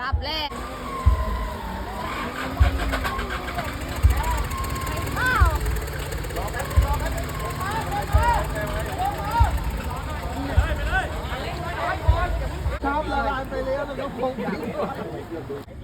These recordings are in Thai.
ดับแรกชอบละลายไปแล้วนะครับผม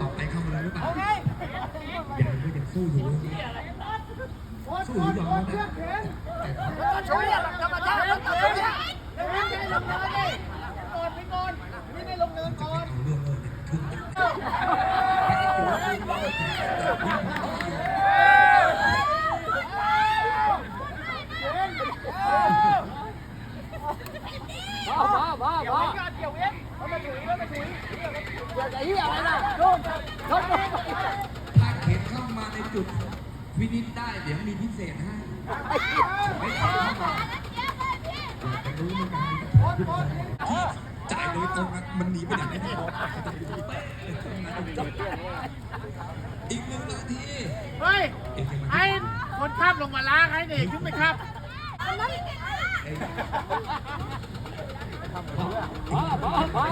ต่อไปเข้ามาเลยหรือเปล่าเอาไงยังไม่ยังสู้อยู่สู้อยู่ยอมนะแต่ช่วยอะธรรมชาติต้องช่วยอะเดี๋ยววินให้ลงเนินดิก่อนไปก่อนวินให้ลงเนินจะก่อไม่นเอาเรื่องเลยเนี่ยขึ้น บ้าบ้าบ้าบ้าเกี่ยวเองเอามาถุยเอามาถุย อย่าไอ้เหี้ยอะไรนะโดนโดนถ้าเข็นเข้ามาในจุดวินิจได้เดี๋ยวมีพิเศษให้ไม่เข้ามาแต่รู้เหมือนกันที่จ่ายโดยตรงมันหนีไปไหนไม่ได้อีกหนึ่งนาทีเฮ้ยไอ้คนขับลงมาล้างให้เด็กขึ้นไปครับพอพอพอ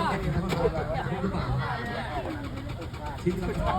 He's.